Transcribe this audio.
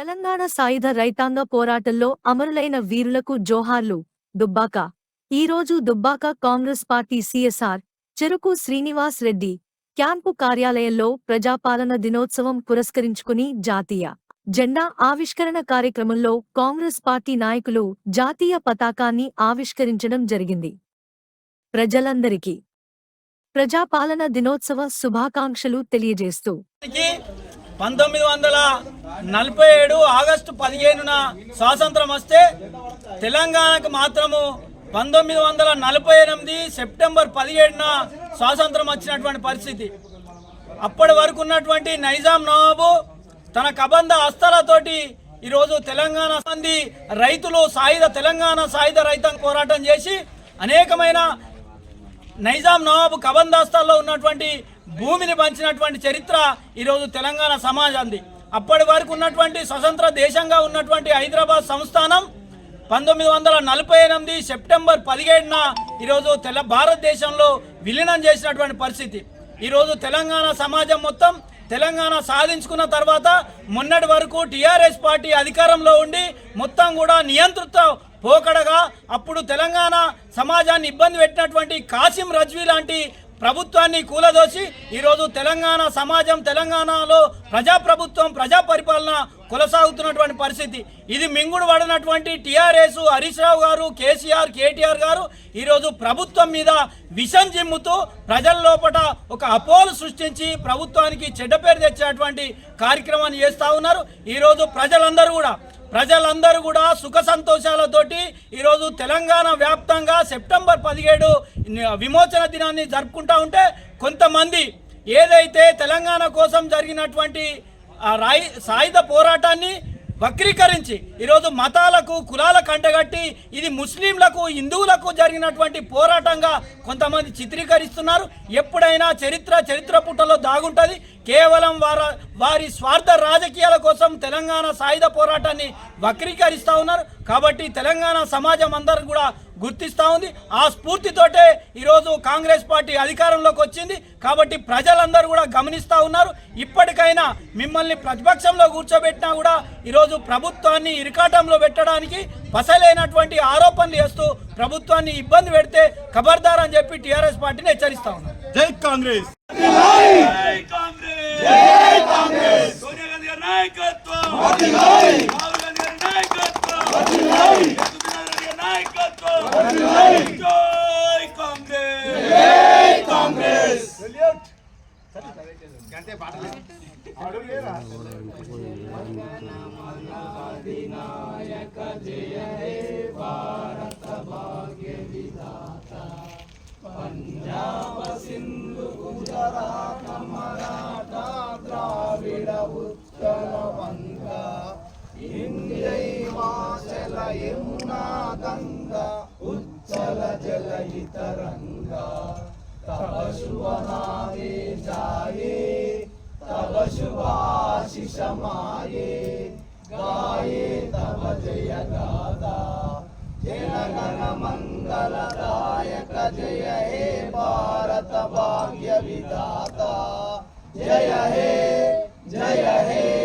తెలంగాణ సాయుధ రైతాంగ పోరాటంలో అమరులైన వీరులకు జోహార్లు దుబ్బాక. ఈరోజు దుబ్బాక కాంగ్రెస్ పార్టీ సీఎస్ఆర్ చెరుకు శ్రీనివాస్ రెడ్డి క్యాంపు కార్యాలయంలో ప్రజాపాలన దినోత్సవం పురస్కరించుకుని జాతీయ జెండా ఆవిష్కరణ కార్యక్రమంలో కాంగ్రెస్ పార్టీ నాయకులు జాతీయ పతాకాన్ని ఆవిష్కరించడం జరిగింది. ప్రజలందరికీ ప్రజాపాలన దినోత్సవ శుభాకాంక్షలు తెలియజేస్తూ పంతొమ్మిది వందల నలభై ఏడు ఆగస్టు పదిహేనున స్వాతంత్రం వస్తే తెలంగాణకు మాత్రము పంతొమ్మిది వందల నలభై ఎనిమిది సెప్టెంబర్ పదిహేడున స్వాతంత్రం వచ్చినటువంటి పరిస్థితి. అప్పటి వరకు ఉన్నటువంటి నైజాం నవాబు తన కబంధ హస్తాలతోటి ఈరోజు తెలంగాణ మంది రైతులు సాయుధ తెలంగాణ సాయుధ రైతాంగ పోరాటం చేసి అనేకమైన నైజాం నవాబు కబందాస్తాల్లో ఉన్నటువంటి భూమిని పంచినటువంటి చరిత్ర ఈరోజు తెలంగాణ సమాజాన్ని అప్పటి వరకు ఉన్నటువంటి స్వతంత్ర దేశంగా ఉన్నటువంటి హైదరాబాద్ సంస్థానం పంతొమ్మిది వందల నలభై ఎనిమిది సెప్టెంబర్ పదిహేడున ఈరోజు తెల భారతదేశంలో విలీనం చేసినటువంటి పరిస్థితి. ఈరోజు తెలంగాణ సమాజం మొత్తం తెలంగాణ సాధించుకున్న తర్వాత మొన్నటి వరకు టీఆర్ఎస్ పార్టీ అధికారంలో ఉండి మొత్తం కూడా నియంతృత్వ పోకడగా అప్పుడు తెలంగాణ సమాజాన్ని ఇబ్బంది పెట్టినటువంటి కాసిం రజ్వీ లాంటి ప్రభుత్వాన్ని కూలదోసి ఈరోజు తెలంగాణ సమాజం తెలంగాణలో ప్రజాప్రభుత్వం ప్రజా పరిపాలన కొనసాగుతున్నటువంటి పరిస్థితి. ఇది మింగుడు పడినటువంటి టీఆర్ఎస్ హరీష్ రావు గారు కేసీఆర్ కేటీఆర్ గారు ఈరోజు ప్రభుత్వం మీద విషం జిమ్ముతూ ప్రజల లోపల ఒక అపోలు సృష్టించి ప్రభుత్వానికి చెడ్డ పేరు తెచ్చేటువంటి కార్యక్రమాన్ని చేస్తూ ఉన్నారు. ఈరోజు ప్రజలందరూ కూడా ప్రజలందరూ కూడా సుఖ సంతోషాలతోటి ఈరోజు తెలంగాణ వ్యాప్తంగా సెప్టెంబర్ పదిహేడు విమోచన దినాన్ని జరుపుకుంటా ఉంటే కొంతమంది ఏదైతే తెలంగాణ కోసం జరిగినటువంటి రాయి సాయుధ పోరాటాన్ని వక్రీకరించి ఈరోజు మతాలకు కులాలకు అంటగట్టి ఇది ముస్లింలకు హిందువులకు జరిగినటువంటి పోరాటంగా కొంతమంది చిత్రీకరిస్తున్నారు. ఎప్పుడైనా చరిత్ర చరిత్ర పుట్టలో దాగుంటుంది. కేవలం వార వారి స్వార్థ రాజకీయాల కోసం తెలంగాణ సాయుధ పోరాటాన్ని వక్రీకరిస్తూ ఉన్నారు. కాబట్టి తెలంగాణ సమాజం అందరూ కూడా గుర్తిస్తూ ఉంది. ఆ స్ఫూర్తితోటే ఈరోజు కాంగ్రెస్ పార్టీ అధికారంలోకి వచ్చింది. కాబట్టి ప్రజలందరూ కూడా గమనిస్తూ ఉన్నారు. ఇప్పటికైనా మిమ్మల్ని ప్రతిపక్షంలో కూర్చోబెట్టినా కూడా ఈరోజు ప్రభుత్వాన్ని ఇరికాటంలో పెట్టడానికి పసలేనటువంటి ఆరోపణలు చేస్తూ ప్రభుత్వాన్ని ఇబ్బంది పెడితే ఖబర్దార్ అని చెప్పి టీఆర్ఎస్ పార్టీని హెచ్చరిస్తా ఉన్నారు. జై కాంగ్రెస్! జై కాంగ్రెస్ జై కాంగ్రెస్. సోనియా గాంధీ గారి నాయకత్వం వర్ధిల్లాలి రాహుల్ గాంధీ గారి నాయకత్వం వర్ధిల్లాలి గాంధీ గారి నాయకత్వం వర్ధిల్లాలి జై కాంగ్రెస్ జై కాంగ్రెస్ జై